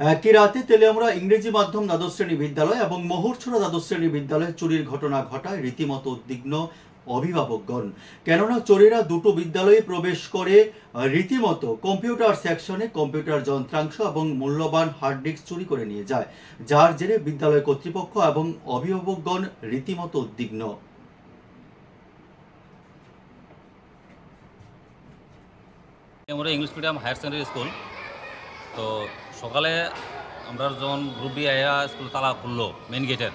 একই রাতে তেলিয়ামুড়া ইংরেজি মাধ্যম দ্বাদশ শ্রেণি বিদ্যালয় এবং মোহরছড়া দ্বাদশ শ্রেণি বিদ্যালয়ে চুরির ঘটনা ঘটায় রীতিমতো উদ্বিগ্ন অভিভাবকগণ। কেননা চোরেরা দুটো বিদ্যালয়ে প্রবেশ করে রীতিমতো কম্পিউটার সেকশনে কম্পিউটার যন্ত্রাংশ এবং মূল্যবান হার্ড ডিস্ক চুরি করে নিয়ে যায়, যার জেরে বিদ্যালয় কর্তৃপক্ষ এবং অভিভাবকগণ রীতিমতো উদ্বিগ্ন। আমরা English medium higher secondary school, তো সকালে আমরা যখন গ্রুপ ডি আয়া স্কুল তালা খুললো মেন গেটের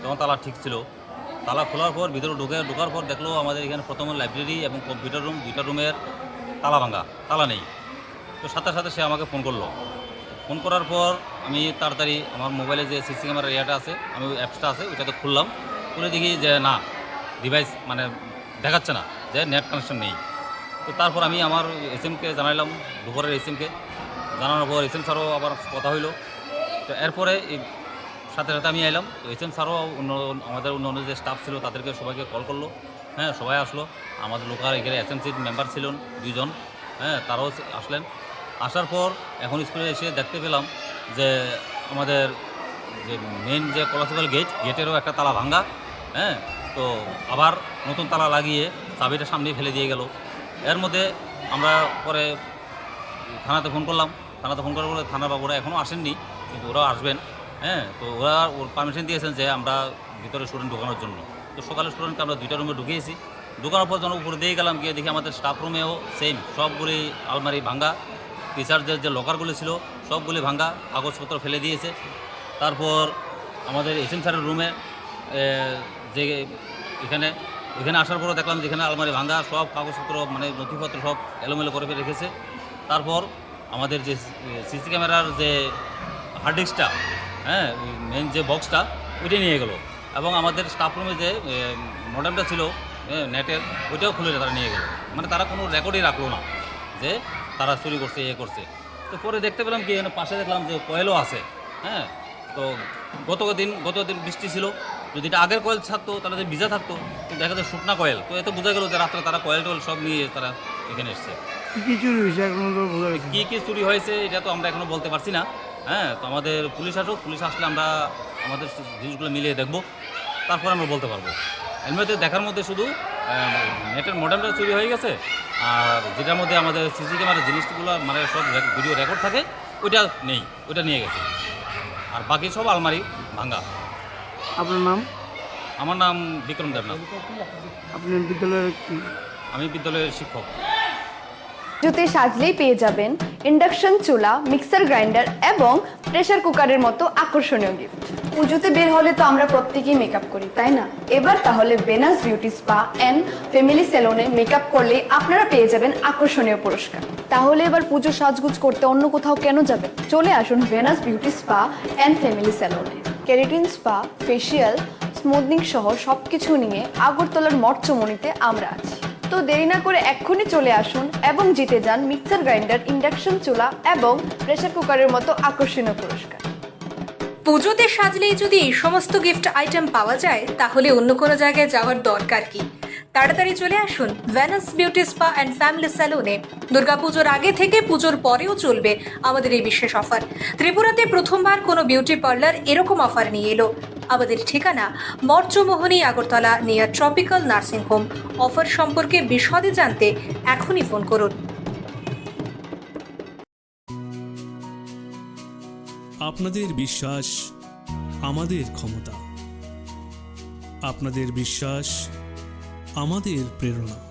তখন তালা ঠিক ছিল। তালা খোলার পর ভিতরে ঢুকে, ঢোকার পর দেখল আমাদের এখানে প্রথম লাইব্রেরি এবং কম্পিউটার রুম দুইটা রুমের তালা ভাঙা, তালা নেই। তো সাথে সাথে সে আমাকে ফোন করল। ফোন করার পর আমি তাড়াতাড়ি আমার মোবাইলে যে সিসি ক্যামেরার ইয়েটা আছে, আমি ওই অ্যাপসটা আছে, ওইটাতে খুললাম। খুলে দেখি যে না ডিভাইস মানে দেখাচ্ছে না, যে নেট কানেকশন নেই। তো তারপর আমি আমার এস এমকে জানাইলাম, দুপুরের এস এমকে জানানোর পর এস এম স্যারও আবার কথা হইল। তো এরপরে সাথে সাথে আমি এলাম তো এস এম স্যারও অন্য আমাদের অন্য অন্য যে স্টাফ ছিল তাদেরকে সবাইকে কল করল। হ্যাঁ সবাই আসলো। আমাদের লোকাল এখানে এস এমসির মেম্বার ছিলেন দুজন হ্যাঁ তারাও আসলেন। আসার পর এখন স্কুলে এসে দেখতে পেলাম যে আমাদের যে মেন যে কলাসিক্যাল গেট গেটেরও একটা তালা ভাঙ্গা। হ্যাঁ তো আবার নতুন তালা লাগিয়ে চাবিটা সামনে ফেলে দিয়ে গেল। এর মধ্যে আমরা পরে থানাতে ফোন করলাম। থানাতে ফোন করার পরে থানার বাবুরা এখনও আসেননি, কিন্তু ওরাও আসবেন। হ্যাঁ তো ওরা ওর পারমিশন দিয়েছেন যে আমরা ভিতরে স্টুডেন্ট ঢোকানোর জন্য। তো সকালে স্টুডেন্টকে আমরা দুইটা রুমে ঢুকিয়েছি। ঢোকানোর পর যখন উপরে দিয়ে গেলাম, গিয়ে দেখি আমাদের স্টাফ রুমেও সেম সবগুলি আলমারি ভাঙ্গা। টিচারদের যে লকারগুলি ছিল, সবগুলি ভাঙ্গা, কাগজপত্র ফেলে দিয়েছে। তারপর আমাদের এসএম স্যারের রুমে যে এখানে এখানে আসার পরও দেখলাম যেখানে আলমারি ভাঙ্গা, সব কাগজপত্র মানে নথিপত্র সব এলোমেলো করে রেখেছে। তারপর আমাদের যে সিসি ক্যামেরার যে হার্ড ডিস্কটা হ্যাঁ মেন যে বক্সটা ওইটা নিয়ে গেলো। এবং আমাদের স্টাফ রুমে যে মডেমটা ছিল নেটের ওইটাও খুলে তারা নিয়ে গেলো। মানে তারা কোনো রেকর্ডই রাখল না যে তারা চুরি করছে ইয়ে করছে। তো পরে দেখতে পেলাম কি পাশে দেখলাম যে কয়েলও আছে হ্যাঁ। তো গত দিন গত দিন বৃষ্টি ছিল। যদি এটা আগের কয়েল থাকতো, তাহলে যে ভিজা থাকতো দেখা যায় শুকনা কয়েল তো এতে বোঝা গেল যে রাত্রে তারা কয়েল টয়েল সব নিয়ে তারা এখানে এসছে। কি কি চুরি হয়েছে এখনও বোঝা যাচ্ছে কী কী চুরি হয়েছে এটা তো আমরা এখনও বলতে পারছি না। হ্যাঁ তো আমাদের পুলিশ আসুক পুলিশ আসলে আমরা আমাদের জিনিসগুলো মিলিয়ে দেখব তারপর আমরা বলতে পারব। মধ্যে দেখার মধ্যে শুধু নেটের মডেলটা চুরি হয়ে গেছে আর যেটার মধ্যে আমাদের সিসি ক্যামেরার জিনিসগুলো মানে সব ভিডিও রেকর্ড থাকে ওইটা নেই ওইটা নিয়ে গেছে। আর বাকি সব আলমারি ভাঙ্গা আপনার নাম? আমার নাম বিক্রম দেবনাথ। আপনি বিদ্যালয়ের আমি বিদ্যালয়ের শিক্ষক। জুতে সাজলেই পেয়ে যাবেন ইন্ডাকশন চুলা, মিক্সার গ্রাইন্ডার এবং প্রেসার কুকারের মতো আকর্ষণীয় গিফট পুজোতে বের হলে তো আমরা প্রত্যেকেই মেকআপ করি, তাই না? এবার তাহলে Venus beauty spa and family সেলুনে মেকআপ করলে আপনারা পেয়ে যাবেন আকর্ষণীয় পুরস্কার। তাহলে এবার পুজো সাজগুজ করতে অন্য কোথাও কেন যাবেন? চলে আসুন Venus beauty spa and family সেলুনে কেরিটিন স্পা ফেসিয়াল স্মুথনিং সহ সব কিছু নিয়ে আগরতলার মঠচমনিতে আমরা আছি। তো দেরি না করে এক্ষুনি চলে আসুন এবং জিতে যান মিক্সার গ্রাইন্ডার, ইন্ডাকশন চুলা এবং প্রেসার কুকারের মতো আকর্ষণীয় পুরস্কার। পুজোতে সাজলেই যদি এই সমস্ত গিফট আইটেম পাওয়া যায়, তাহলে অন্য কোনো জায়গায় যাওয়ার দরকার কি? তাড়াতাড়ি চলে আসুন Venus beauty spa and family স্যালুনে দুর্গাপুজোর আগে থেকে পুজোর পরেও চলবে আমাদের এই বিশেষ অফার। ত্রিপুরাতে প্রথমবার কোনো বিউটি পার্লার এরকম অফার নিয়ে এলো। আমাদের ঠিকানা Math Chowmuhani, Agartala near tropical nursing home offer সম্পর্কে বিশদে জানতে এখনই ফোন করুন। আপনাদের বিশ্বাস আমাদের ক্ষমতা। আপনাদের বিশ্বাস আমাদের প্রেরণা।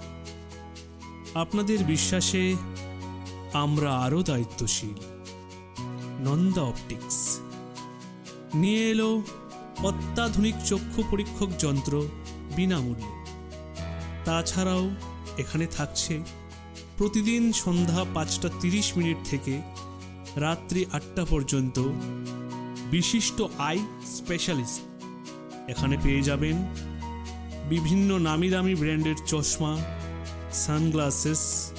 আপনাদের বিশ্বাসে আমরা আরও দায়িত্বশীল। নন্দা অপটিক্স। নিয়ে এলো অত্যাধুনিক চক্ষু পরীক্ষক যন্ত্র বিনামূল্যে। তাছাড়াও এখানে থাকছে প্রতিদিন সন্ধ্যা পাঁচটা তিরিশ মিনিট থেকে রাত্রি আটটা পর্যন্ত বিশিষ্ট আই স্পেশালিস্ট। এখানে পেয়ে যাবেন বিভিন্ন নামি দামি ব্র্যান্ডের চশমা, সানগ্লাসেস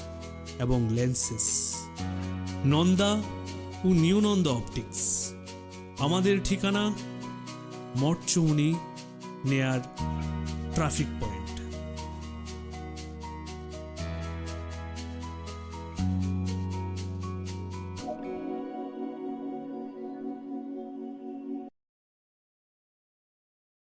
এবং লেন্সেস। নন্দা ও নিউ নন্দা অপটিক্স। আমাদের ঠিকানা মঠচৌনি নেয়ার ট্রাফিক পয়েন্ট।